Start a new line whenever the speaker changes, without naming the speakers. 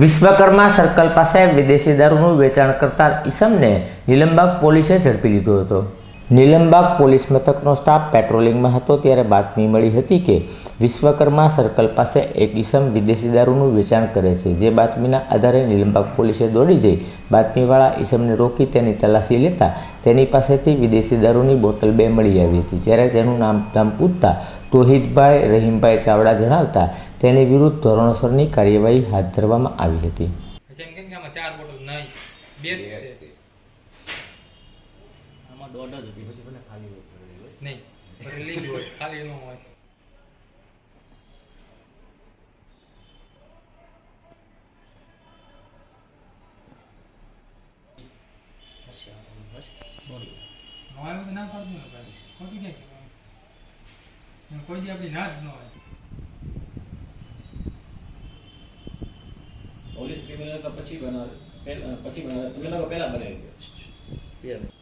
Vishwakarma circle પાસે વિદેશી દારૂનું વેચાણ કરતા ઈસમને નીલમબાગ પોલીસે ઝડપી લીધો હતો. નીલમબાગ પોલીસ મથકનો સ્ટાફ પેટ્રોલિંગમાં હતો ત્યારે બાતમી મળી હતી કે વિશ્વકર્મા સર્કલ પાસે એક ઈસમ વિદેશી દારૂનું વેચાણ કરે છે. જે બાતમીના આધારે નીલમબાગ પોલીસે દોડી જઈ બાતમીવાળા ઈસમને રોકી તેની તલાશી લેતા તેની પાસેથી વિદેશી દારૂની બોટલ બે મળી આવી હતી. ત્યારે તેનું નામ ધામ પૂછતા તોહિદભાઈ રહીમભાઈ ચાવડા જણાવતા તેની વિરુદ્ધ ધોરણસરની કાર્યવાહી હાથ ધરવામાં આવી હતી.
ન પાડતું કોઈ આપણી ના જ ન હોય.
પોલીસ ક્રિમિનલ તો પછી બનાવે. પછી બનાવે. લોકો પહેલા બનાવી દે.